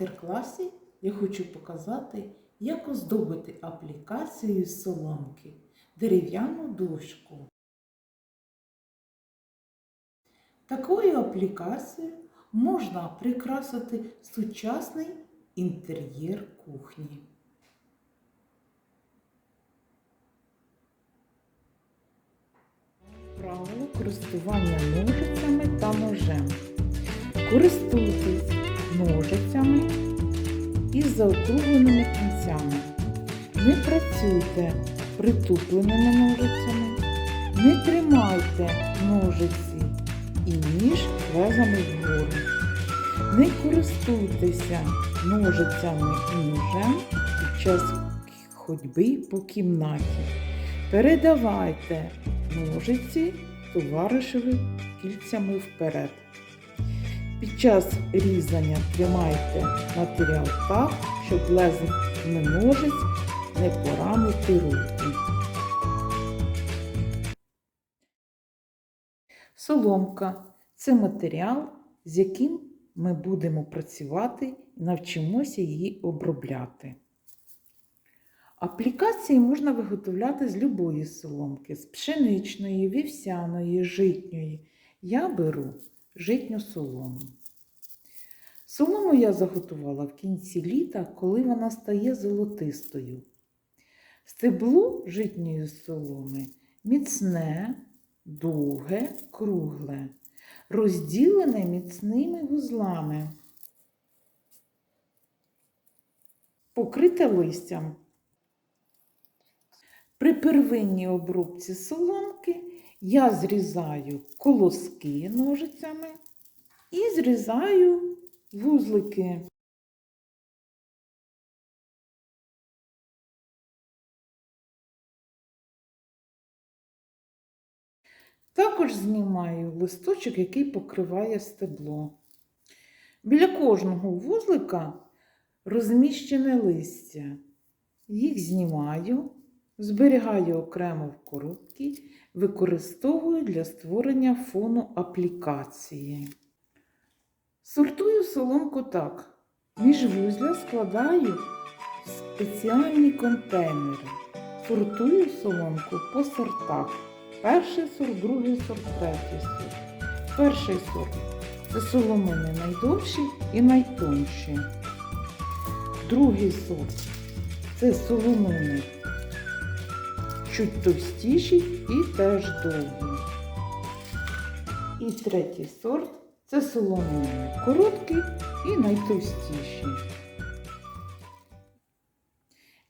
Майстер-класі я хочу показати, як оздобити аплікацією з соломки дерев'яну дошку. Такою аплікацією можна прикрасити сучасний інтер'єр кухні. Правило користування ножицями та ножем. Користуйтесь ножицями із заокругленими кінцями. Не працюйте притупленими ножицями. Не тримайте ножиці і ніж лезами вгору. Не користуйтеся ножицями і ножем під час ходьби по кімнаті. Передавайте ножиці товаришеві кільцями вперед. Під час різання тримайте матеріал так, щоб лезами ножиць не поранити руки. Соломка це матеріал, з яким ми будемо працювати і навчимося її обробляти. Аплікації можна виготовляти з любої соломки, з пшеничної, вівсяної, житньої. Я беру житню солому. Солому я заготувала в кінці літа, коли вона стає золотистою. Стебло житньої соломи міцне, довге, кругле, розділене міцними вузлами, покрите листям. При первинній обробці соломки я зрізаю колоски ножицями і зрізаю вузлики. Також знімаю листочок, який покриває стебло. Біля кожного вузлика розміщене листя. Їх знімаю, зберігаю окремо в коробці, використовую для створення фону аплікації. Сортую соломку так. Міжвузля складаю в спеціальні контейнери. Сортую соломку по сортах. Перший сорт, другий сорт, третій сорт. Перший сорт це соломини найдовші і найтонші. Другий сорт це соломини чуть товстіші і теж довгі. І третій сорт це соломини короткі і найтовстіші.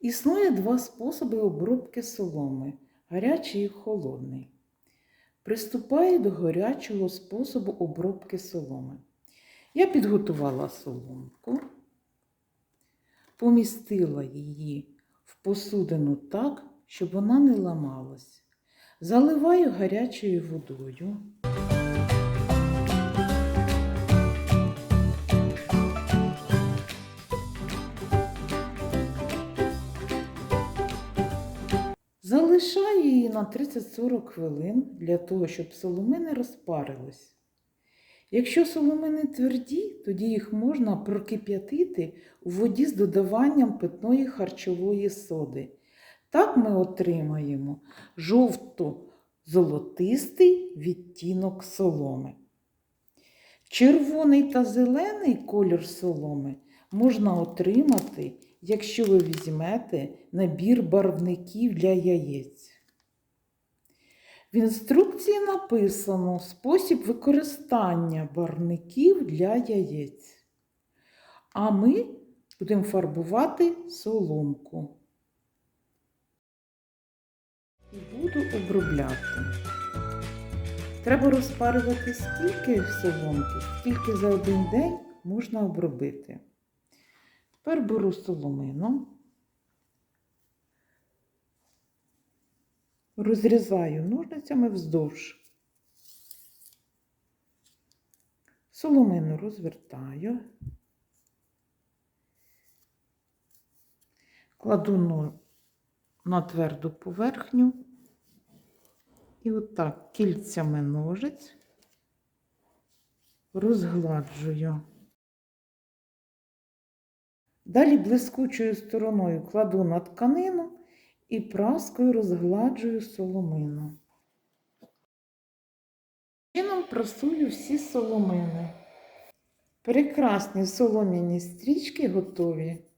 Існує два способи обробки соломи гарячий і холодний. Приступаю до гарячого способу обробки соломи. Я підготувала соломку, помістила її в посудину так, щоб вона не ламалась. Заливаю гарячою водою. Залишаю її на 30-40 хвилин для того, щоб соломини розпарились. Якщо соломини тверді, тоді їх можна прокип'ятити у воді з додаванням питної харчової соди. Так ми отримаємо жовто-золотистий відтінок соломи. Червоний та зелений колір соломи можна отримати, якщо ви візьмете набір барвників для яєць. В інструкції написано спосіб використання барвників для яєць. А ми будемо фарбувати соломку. І буду обробляти. Треба розпарювати стільки соломки, скільки за один день можна обробити. Тепер беру соломину, розрізаю ножницями вздовж. Соломину розвертаю, кладу на тверду поверхню і отак кільцями ножиць розгладжую. Далі блискучою стороною кладу на тканину і праскою розгладжую соломину. Чином прасую всі соломини. Прекрасні солом'яні стрічки готові.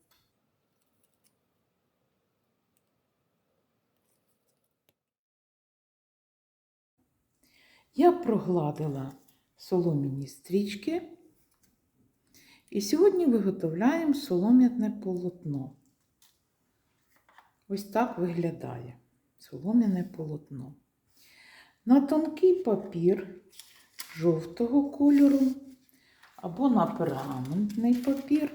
Я прогладила солом'яні стрічки. І сьогодні виготовляємо солом'яне полотно. Ось так виглядає солом'яне полотно. На тонкий папір жовтого кольору або на пергаментний папір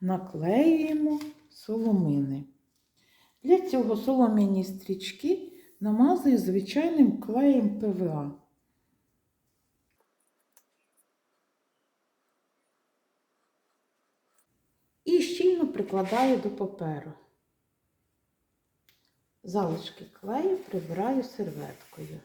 наклеюємо соломини. Для цього солом'яні стрічки намазую звичайним клеєм ПВА. І щільно прикладаю до паперу. Залишки клею прибираю серветкою.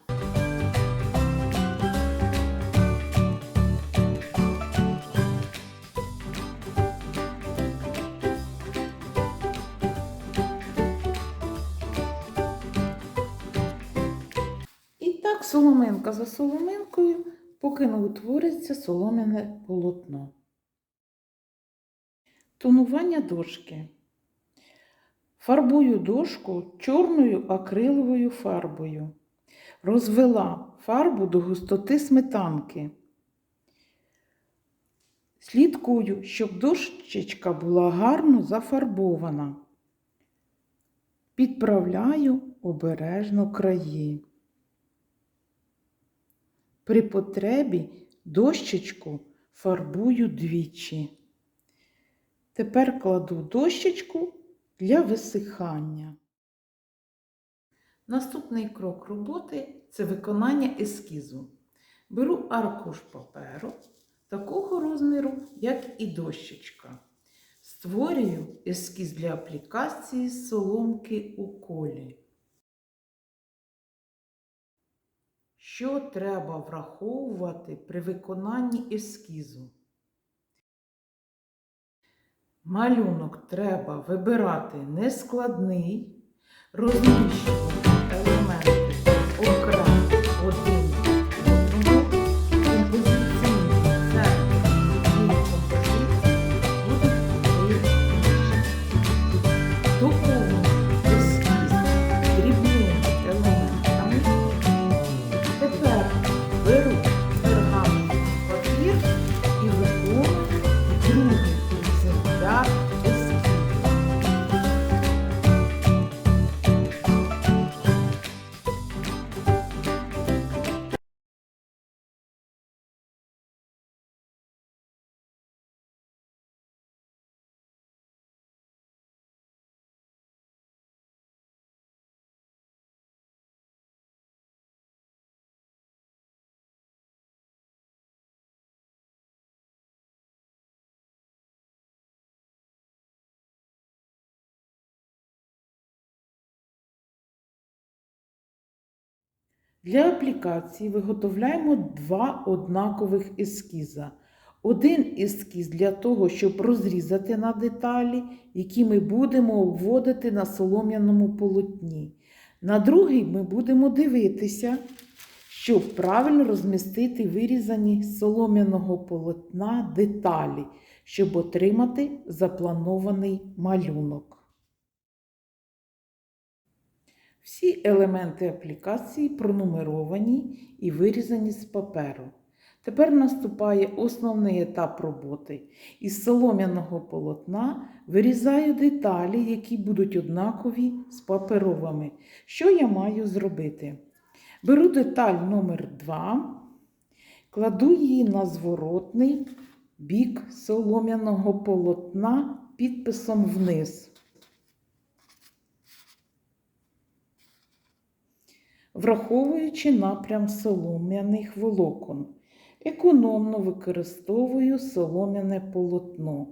І так соломинка за соломинкою, поки не утвориться солом'яне полотно. Тонування дошки. Фарбую дошку чорною акриловою фарбою. Розвела фарбу до густоти сметанки. Слідкую, щоб дощечка була гарно зафарбована. Підправляю обережно краї. При потребі дощечку фарбую двічі. Тепер кладу дощечку для висихання. Наступний крок роботи це виконання ескізу. Беру аркуш паперу такого розміру, як і дощечка. Створюю ескіз для аплікації соломки у колі. Що треба враховувати при виконанні ескізу? Малюнок треба вибирати нескладний, розміщувати Для аплікації виготовляємо два однакових ескіза. Один ескіз для того, щоб розрізати на деталі, які ми будемо обводити на солом'яному полотні. На другий ми будемо дивитися, щоб правильно розмістити вирізані з солом'яного полотна деталі, щоб отримати запланований малюнок. Всі елементи аплікації пронумеровані і вирізані з паперу. Тепер наступає основний етап роботи. Із солом'яного полотна вирізаю деталі, які будуть однакові з паперовими. Що я маю зробити? Беру деталь номер 2 кладу її на зворотний бік солом'яного полотна підписом вниз. Враховуючи напрям солом'яних волокон. Економно використовую солом'яне полотно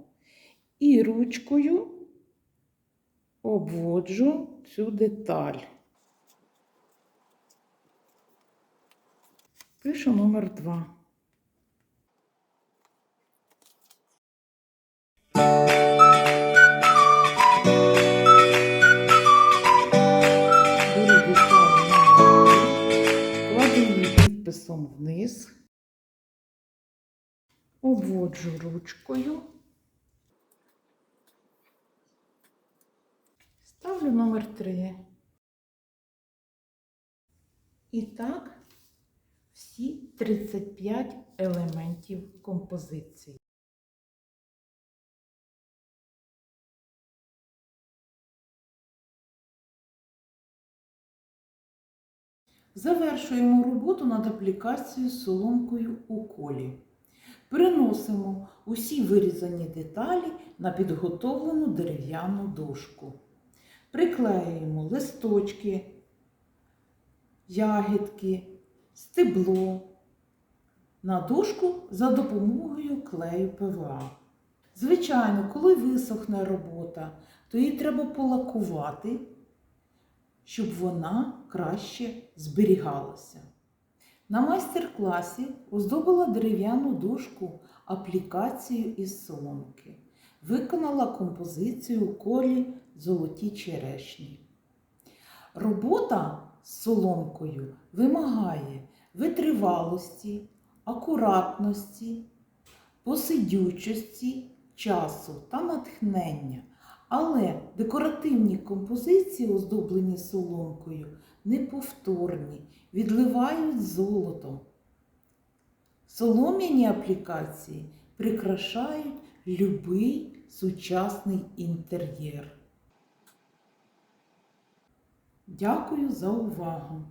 і ручкою обводжу цю деталь. Пишу номер 2. Носом вниз, обводжу ручкою, ставлю номер 3. І так всі 35 елементів композиції. Завершуємо роботу над аплікацією соломкою у колі. Переносимо усі вирізані деталі на підготовлену дерев'яну дошку. Приклеюємо листочки, ягідки, стебло на дошку за допомогою клею ПВА. Звичайно, коли висохне робота, то її треба полакувати, щоб вона краще зберігалася. На майстер-класі оздобила дерев'яну дошку аплікацією із соломки. Виконала композицію у колі золоті черешні. Робота з соломкою вимагає витривалості, акуратності, посидючості, часу та натхнення. Але декоративні композиції, оздоблені соломкою, неповторні, відливають золотом. Солом'яні аплікації прикрашають любий сучасний інтер'єр. Дякую за увагу!